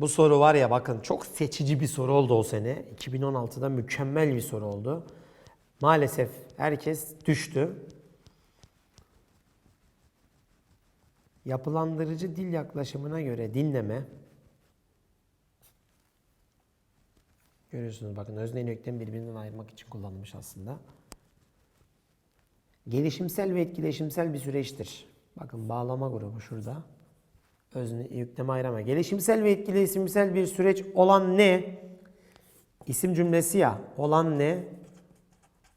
Bu soru var ya bakın çok seçici bir soru oldu o sene. 2016'da mükemmel bir soru oldu. Maalesef herkes düştü. Yapılandırıcı dil yaklaşımına göre dinleme Görüyorsunuz bakın özne ile birbirinden ayırmak için kullanılmış aslında. Gelişimsel ve etkileşimsel bir süreçtir. Bakın bağlama grubu şurada. Özne, yükleme ayrama. Gelişimsel ve etkileşimsel bir süreç olan ne? İsim cümlesi ya. Olan ne?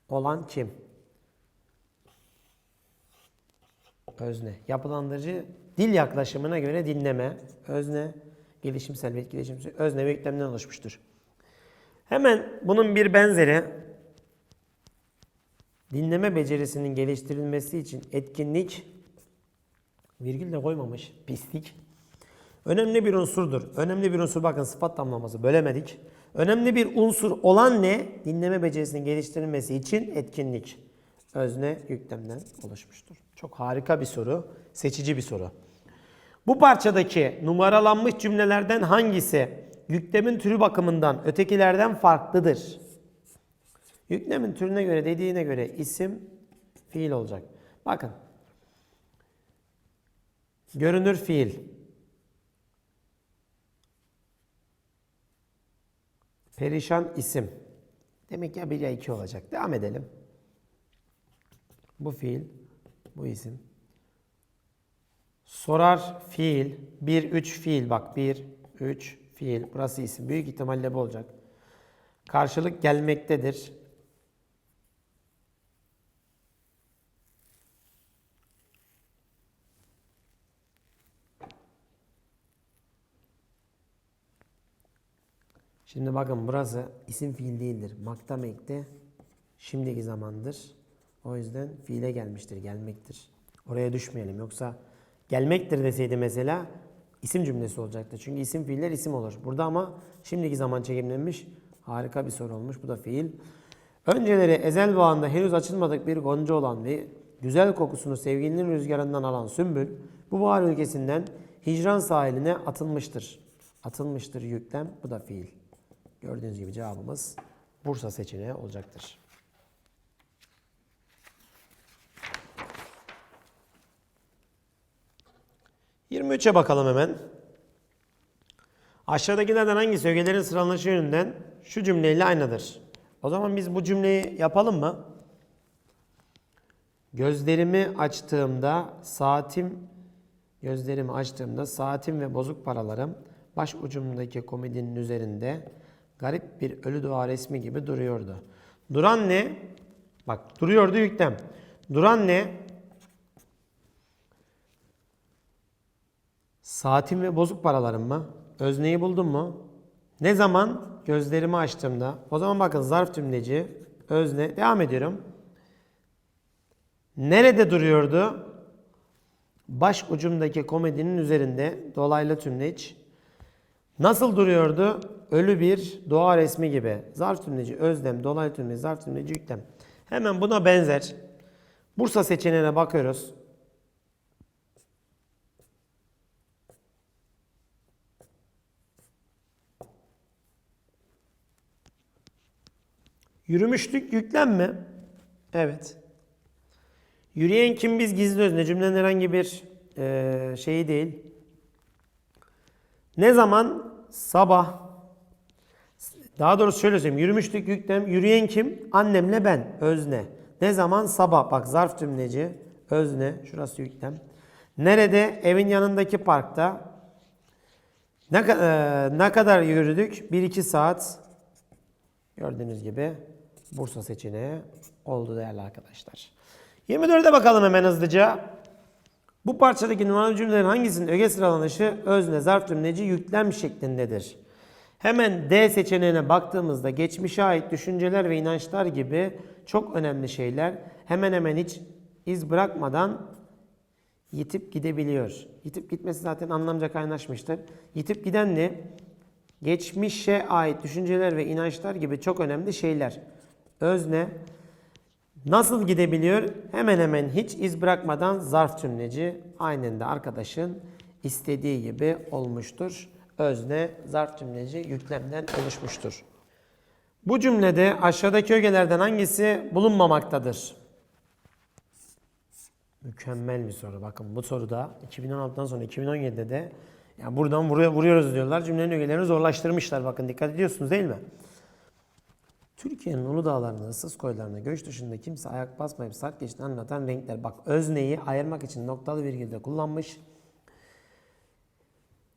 Olan kim? Özne. Yapılandırıcı dil yaklaşımına göre dinleme. Özne. Gelişimsel ve etkileşimsel. Özne ve yüklemden oluşmuştur. Hemen bunun bir benzeri dinleme becerisinin geliştirilmesi için etkinlik virgül de koymamış pislik. Önemli bir unsurdur. Önemli bir unsur bakın sıfat tamlaması bölemedik. Önemli bir unsur olan ne? Dinleme becerisinin geliştirilmesi için etkinlik. Özne yüklemden oluşmuştur. Çok harika bir soru. Seçici bir soru. Bu parçadaki numaralanmış cümlelerden hangisi yüklemin türü bakımından ötekilerden farklıdır? Yüklemin türüne göre dediğine göre isim fiil olacak. Bakın. Görünür fiil. Perişan isim. Demek ya bir ya iki olacak. Devam edelim. Bu fiil, bu isim. Sorar fiil, bir üç fiil bak bir üç fiil. Burası isim. Büyük ihtimalle bu olacak. Karşılık gelmektedir. Şimdi bakın burası isim fiil değildir. Maktam ekte şimdiki zamandır. O yüzden fiile gelmiştir, gelmektir. Oraya düşmeyelim. Yoksa gelmektir deseydi mesela isim cümlesi olacaktı. Çünkü isim fiiller isim olur. Burada ama şimdiki zaman çekimlenmiş. Harika bir soru olmuş. Bu da fiil. Önceleri ezel bağında henüz açılmadık bir gonca olan ve güzel kokusunu sevgilinin rüzgarından alan Sümbül bu bahar ülkesinden hicran sahiline atılmıştır. Atılmıştır yüklem. Bu da fiil. Gördüğünüz gibi cevabımız Bursa seçeneği olacaktır. ...23'e bakalım hemen. Aşağıdakilerden hangisi ögelerin sıralanışı yönünden şu cümleyle aynıdır? O zaman biz bu cümleyi yapalım mı? Gözlerimi açtığımda saatim gözlerimi açtığımda saatim ve bozuk paralarım baş ucumdaki komedinin üzerinde garip bir ölü doğa resmi gibi duruyordu. Duran ne? Bak duruyordu yüklem. Duran ne? Saatim ve bozuk paralarım mı? Özneyi buldun mu? Ne zaman? Gözlerimi açtığımda. O zaman bakın zarf tümleci, özne. Devam ediyorum. Nerede duruyordu? Baş ucumdaki komedinin üzerinde dolaylı tümleç. Nasıl duruyordu? Ölü bir doğa resmi gibi. Zarf tümleci, özlem, dolaylı tümleci, zarf tümleci, yüklem. Hemen buna benzer. Bursa seçeneğine bakıyoruz. Yürümüşlük yüklem mi? Evet. Yürüyen kim biz gizli özne cümlenin herhangi bir e, şeyi değil. Ne zaman? Sabah. Daha doğrusu şöyle söyleyeyim. Yürümüşlük yüklem. Yürüyen kim? Annemle ben. Özne. Ne zaman? Sabah. Bak zarf tümleci. Özne. Şurası yüklem. Nerede? Evin yanındaki parkta. Ne, e, ne kadar yürüdük? 1-2 saat. Gördüğünüz gibi Bursa seçeneği oldu değerli arkadaşlar. 24'e bakalım hemen hızlıca. Bu parçadaki numaralı cümlelerin hangisinin öge sıralanışı özne, zarf tümleci, yüklem şeklindedir? Hemen D seçeneğine baktığımızda geçmişe ait düşünceler ve inançlar gibi çok önemli şeyler hemen hemen hiç iz bırakmadan yitip gidebiliyor. Yitip gitmesi zaten anlamca kaynaşmıştır. Yitip giden ne? Geçmişe ait düşünceler ve inançlar gibi çok önemli şeyler. Özne nasıl gidebiliyor? Hemen hemen hiç iz bırakmadan zarf tümleci aynen de arkadaşın istediği gibi olmuştur. özne, zarf tümleci yüklemden oluşmuştur. Bu cümlede aşağıdaki ögelerden hangisi bulunmamaktadır? Mükemmel bir soru. Bakın bu soruda 2016'dan sonra 2017'de de yani buradan vuruyoruz diyorlar. Cümlenin ögelerini zorlaştırmışlar. Bakın dikkat ediyorsunuz değil mi? Türkiye'nin ulu dağlarında, ıssız koylarında, göç dışında kimse ayak basmayıp sarp geçtiğini anlatan renkler. Bak özneyi ayırmak için noktalı virgülde kullanmış.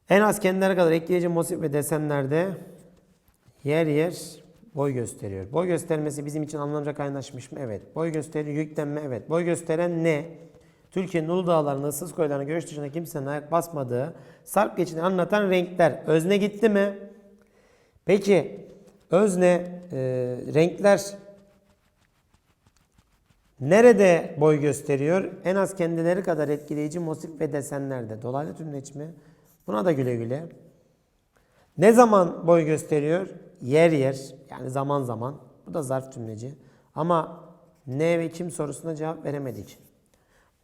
En az kendileri kadar ekleyici motif ve desenlerde yer yer boy gösteriyor. Boy göstermesi bizim için anlamca kaynaşmış mı? Evet. Boy gösteriyor. Yüklenme? Evet. Boy gösteren ne? Türkiye'nin ulu dağlarında, ıssız koylarında, göç dışında kimsenin ayak basmadığı, sarp geçini anlatan renkler. Özne gitti mi? Peki özne e, renkler nerede boy gösteriyor? En az kendileri kadar etkileyici motif ve desenlerde. Dolaylı tümleç mi? Buna da güle güle. Ne zaman boy gösteriyor? Yer yer yani zaman zaman. Bu da zarf tümleci. Ama ne ve kim sorusuna cevap veremedik.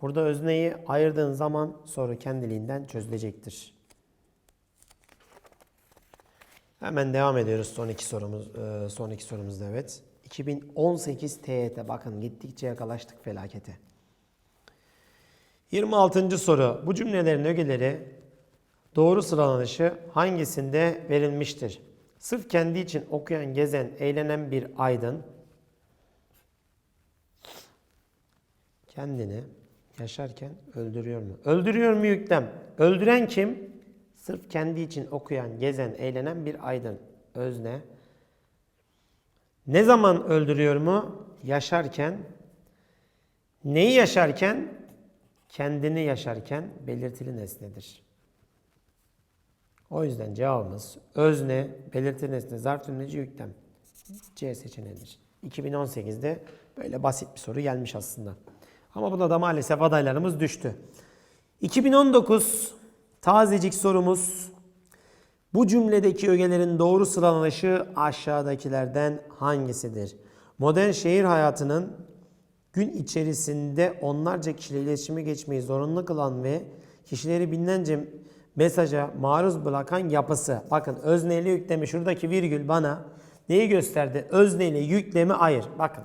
Burada özneyi ayırdığın zaman soru kendiliğinden çözülecektir. Hemen devam ediyoruz son iki sorumuz e, son iki sorumuzda evet. 2018 TYT bakın gittikçe yakalaştık felakete. 26. soru. Bu cümlelerin ögeleri doğru sıralanışı hangisinde verilmiştir? Sırf kendi için okuyan, gezen, eğlenen bir aydın kendini yaşarken öldürüyor mu? Öldürüyor mu yüklem? Öldüren kim? Sırf kendi için okuyan, gezen, eğlenen bir aydın. Özne. Ne zaman öldürüyor mu? Yaşarken. Neyi yaşarken? Kendini yaşarken belirtili nesnedir. O yüzden cevabımız özne, belirtili nesne, zarf tümleci yüklem. C seçeneğidir. 2018'de böyle basit bir soru gelmiş aslında. Ama buna da maalesef adaylarımız düştü. 2019 tazecik sorumuz. Bu cümledeki ögelerin doğru sıralanışı aşağıdakilerden hangisidir? Modern şehir hayatının gün içerisinde onlarca kişiyle iletişime geçmeyi zorunlu kılan ve kişileri binlerce mesaja maruz bırakan yapısı. Bakın özneyle yüklemi şuradaki virgül bana neyi gösterdi? Özneyle yüklemi ayır. Bakın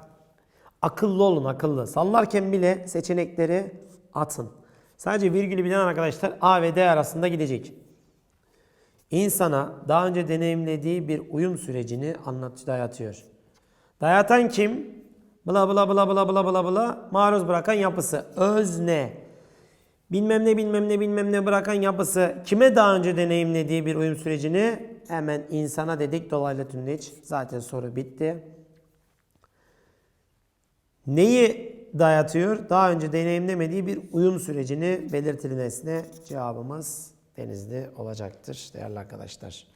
akıllı olun akıllı. Sallarken bile seçenekleri atın. Sadece virgülü bilen arkadaşlar A ve D arasında gidecek. İnsana daha önce deneyimlediği bir uyum sürecini anlatıcı dayatıyor. Dayatan kim? Bla bla bla bla bla bla bla maruz bırakan yapısı. Özne. Bilmem ne bilmem ne bilmem ne bırakan yapısı. Kime daha önce deneyimlediği bir uyum sürecini hemen insana dedik dolaylı tümleç. Zaten soru bitti. Neyi dayatıyor? Daha önce deneyimlemediği bir uyum sürecini belirtili nesne cevabımız denizli olacaktır değerli arkadaşlar.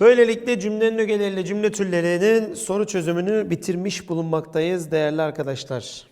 Böylelikle cümlenin ögeleriyle cümle türlerinin soru çözümünü bitirmiş bulunmaktayız değerli arkadaşlar.